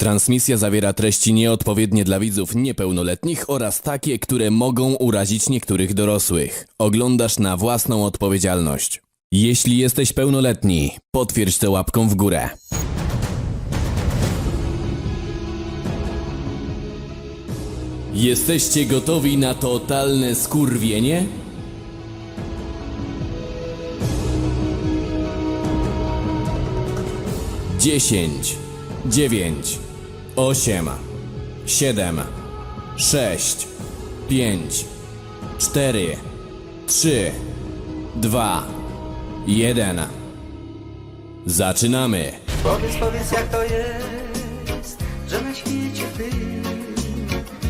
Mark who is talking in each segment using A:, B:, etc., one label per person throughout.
A: Transmisja zawiera treści nieodpowiednie dla widzów niepełnoletnich oraz takie, które mogą urazić niektórych dorosłych. Oglądasz na własną odpowiedzialność. Jeśli jesteś pełnoletni, potwierdź to łapką w górę. Jesteście gotowi na totalne skurwienie? Dziesięć, dziewięć, osiem, siedem, sześć, pięć, cztery, trzy, dwa, jeden. Zaczynamy!
B: Powiedz, powiedz jak to jest, że na świecie tym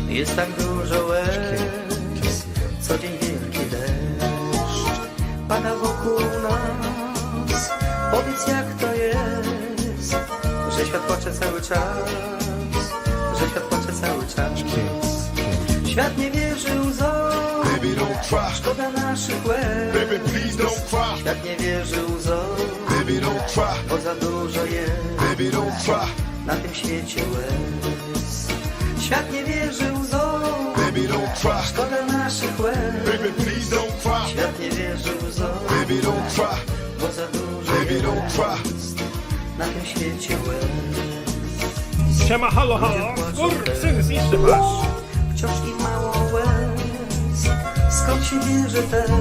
B: jest tak dużo łez. Co dzień wielki deszcz pada wokół nas. Powiedz jak to jest, że świat płacze cały czas, cały czas. Świat nie wierzy łzom,
C: Baby, don't cry.
B: szkoda naszych łez.
C: Baby, please don't cry.
B: Świat nie wierzy łzom,
C: Baby, don't cry.
B: bo za dużo jest.
C: Baby, don't cry.
B: na tym świecie łez. Świat nie wierzy łzom,
C: Baby, don't cry.
B: szkoda naszych łez.
C: Baby, please don't cry.
B: Świat nie wierzy łzom,
C: Baby, don't cry.
B: bo za dużo
C: Baby, don't
B: jest
C: cry.
B: na tym świecie łez.
D: Siema, halo, halo! Kur, syn, zniszczy masz!
B: Wciąż i mało łez, skąd się bierze ten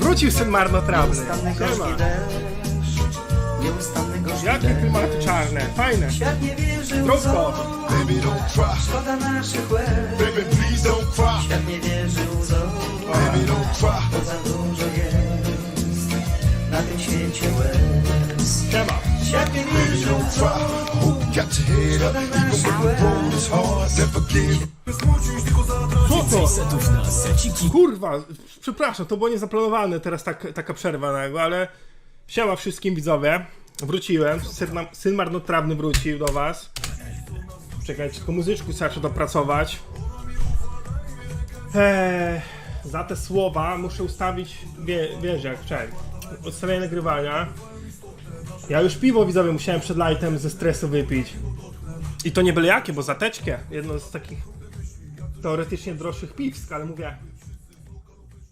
D: Wrócił syn marnotrawny.
B: nieustanny
D: Siema.
B: gorzki deszcz, nieustanny gorzki
D: Jakie
B: deszcz.
D: klimaty czarne, fajne.
B: Świat nie wierzy
D: Zdrówko.
B: łzom,
C: Baby, don't cry.
B: szkoda naszych łez.
C: Baby, please don't cry.
B: Świat nie wierzy łzom,
C: Baby, don't cry.
B: bo za dużo jest na tym świecie łez.
C: Your head up. The road is hard, never give.
D: Co to? Kurwa, przepraszam, to było niezaplanowane teraz tak, taka przerwa nagła, ale siema wszystkim widzowie. Wróciłem, syn, syn marnotrawny wrócił do was. Czekajcie, tylko muzyczku trzeba dopracować. Eee, za te słowa muszę ustawić, wie, wiesz jak, czekaj, odstawienie nagrywania. Ja już piwo widzowie musiałem przed lightem ze stresu wypić. I to nie byle jakie, bo zateczkę, jedno z takich teoretycznie droższych piwsk, ale mówię.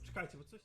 D: Czekajcie, bo coś.